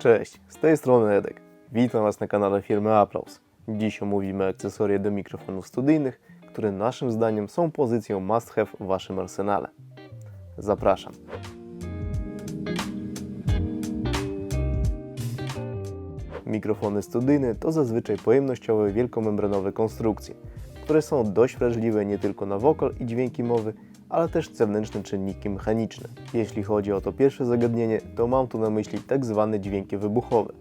Cześć, z tej strony Edek. Witam Was na kanale firmy Aplaus. Dziś omówimy akcesoria do mikrofonów studyjnych, które naszym zdaniem są pozycją must have w Waszym arsenale. Zapraszam. Mikrofony studyjne to zazwyczaj pojemnościowe, wielkomembranowe konstrukcje, które są dość wrażliwe nie tylko na wokal i dźwięki mowy, ale też zewnętrzne czynniki mechaniczne. Jeśli chodzi o to pierwsze zagadnienie, to mam tu na myśli tak zwane dźwięki wybuchowe,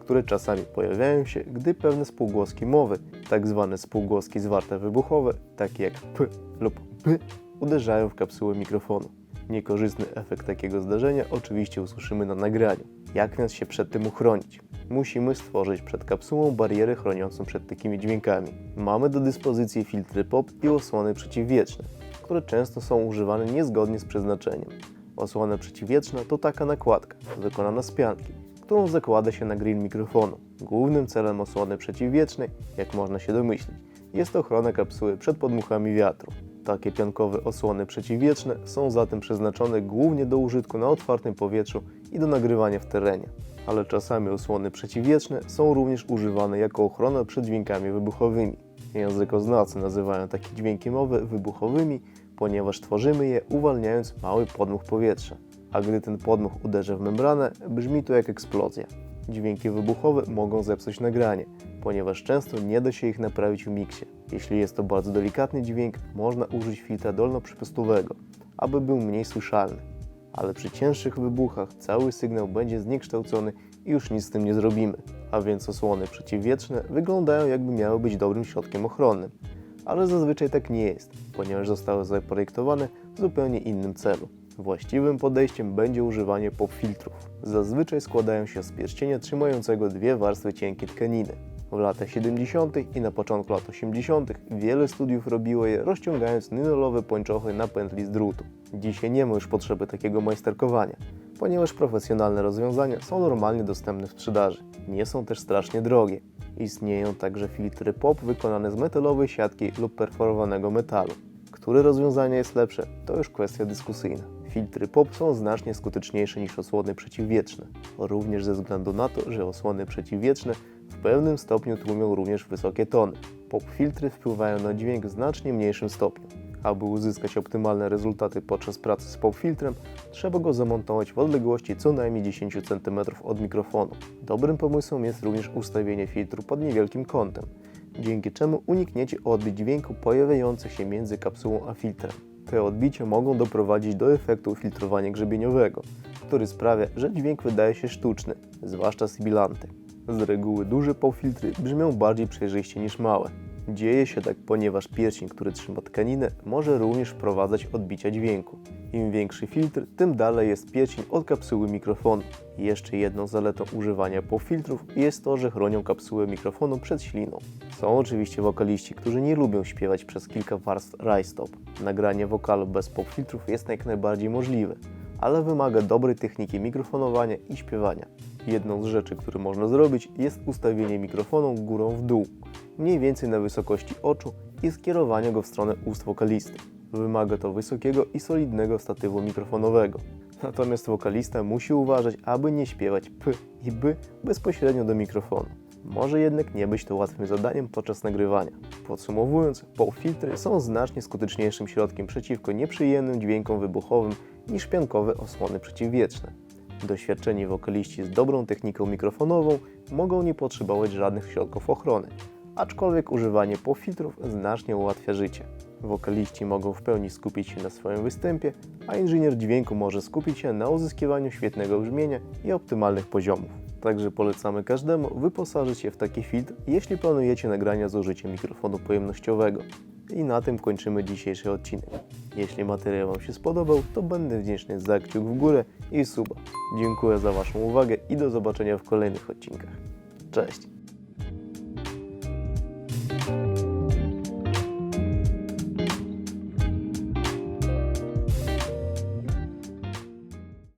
które czasami pojawiają się, gdy pewne spółgłoski mowy, tak zwane spółgłoski zwarte wybuchowe, takie jak p lub p, uderzają w kapsułę mikrofonu. Niekorzystny efekt takiego zdarzenia oczywiście usłyszymy na nagraniu. Jak więc się przed tym uchronić? Musimy stworzyć przed kapsułą barierę chroniącą przed takimi dźwiękami. Mamy do dyspozycji filtry POP i osłony przeciwwietrzne, które często są używane niezgodnie z przeznaczeniem. Osłona przeciwwietrzna to taka nakładka, wykonana z pianki, którą zakłada się na grill mikrofonu. Głównym celem osłony przeciwwietrznej, jak można się domyślić, jest ochrona kapsuły przed podmuchami wiatru. Takie piankowe osłony przeciwwietrzne są zatem przeznaczone głównie do użytku na otwartym powietrzu i do nagrywania w terenie. Ale czasami osłony przeciwwietrzne są również używane jako ochrona przed dźwiękami wybuchowymi. Językoznawcy nazywają takie dźwięki mowy wybuchowymi, ponieważ tworzymy je uwalniając mały podmuch powietrza. A gdy ten podmuch uderza w membranę, brzmi to jak eksplozja. Dźwięki wybuchowe mogą zepsuć nagranie, ponieważ często nie da się ich naprawić w miksie. Jeśli jest to bardzo delikatny dźwięk, można użyć filtra dolnoprzepustowego, aby był mniej słyszalny. Ale przy cięższych wybuchach cały sygnał będzie zniekształcony i już nic z tym nie zrobimy. A więc osłony przeciwwietrzne wyglądają jakby miały być dobrym środkiem ochronnym. Ale zazwyczaj tak nie jest, ponieważ zostały zaprojektowane w zupełnie innym celu. Właściwym podejściem będzie używanie pop-filtrów. Zazwyczaj składają się z pierścienia trzymającego dwie warstwy cienkiej tkaniny. W latach 70. i na początku lat 80. wiele studiów robiło je rozciągając nynolowe pończochy na pętli z drutu. Dzisiaj nie ma już potrzeby takiego majsterkowania, ponieważ profesjonalne rozwiązania są normalnie dostępne w sprzedaży. Nie są też strasznie drogie. Istnieją także filtry POP wykonane z metalowej siatki lub perforowanego metalu. Które rozwiązanie jest lepsze, to już kwestia dyskusyjna. Filtry POP są znacznie skuteczniejsze niż osłony przeciwwietrzne, również ze względu na to, że osłony przeciwwietrzne w pewnym stopniu tłumią również wysokie tony. POP filtry wpływają na dźwięk w znacznie mniejszym stopniu. Aby uzyskać optymalne rezultaty podczas pracy z POP filtrem, trzeba go zamontować w odległości co najmniej 10 cm od mikrofonu. Dobrym pomysłem jest również ustawienie filtru pod niewielkim kątem, dzięki czemu unikniecie odbić dźwięku pojawiających się między kapsułą a filtrem. Te odbicia mogą doprowadzić do efektu filtrowania grzebieniowego, który sprawia, że dźwięk wydaje się sztuczny, zwłaszcza sibilanty. Z reguły duże pop-filtry brzmią bardziej przejrzyście niż małe. Dzieje się tak, ponieważ pierścień, który trzyma tkaninę, może również wprowadzać odbicia dźwięku. Im większy filtr, tym dalej jest pierścień od kapsuły mikrofonu. Jeszcze jedną zaletą używania pop-filtrów jest to, że chronią kapsułę mikrofonu przed śliną. Są oczywiście wokaliści, którzy nie lubią śpiewać przez kilka warstw rajstop. Nagranie wokalu bez pop-filtrów jest jak najbardziej możliwe, ale wymaga dobrej techniki mikrofonowania i śpiewania. Jedną z rzeczy, które można zrobić, jest ustawienie mikrofonu górą w dół, mniej więcej na wysokości oczu i skierowanie go w stronę ust wokalisty. Wymaga to wysokiego i solidnego statywu mikrofonowego. Natomiast wokalista musi uważać, aby nie śpiewać p i b bezpośrednio do mikrofonu. Może jednak nie być to łatwym zadaniem podczas nagrywania. Podsumowując, pop-filtry są znacznie skuteczniejszym środkiem przeciwko nieprzyjemnym dźwiękom wybuchowym niż piankowe osłony przeciwwietrzne. Doświadczeni wokaliści z dobrą techniką mikrofonową mogą nie potrzebować żadnych środków ochrony, aczkolwiek używanie pop-filtrów znacznie ułatwia życie. Wokaliści mogą w pełni skupić się na swoim występie, a inżynier dźwięku może skupić się na uzyskiwaniu świetnego brzmienia i optymalnych poziomów. Także polecamy każdemu wyposażyć się w taki filtr, jeśli planujecie nagrania z użyciem mikrofonu pojemnościowego. I na tym kończymy dzisiejszy odcinek. Jeśli materiał Wam się spodobał, to będę wdzięczny za kciuk w górę i suba. Dziękuję za Waszą uwagę i do zobaczenia w kolejnych odcinkach. Cześć!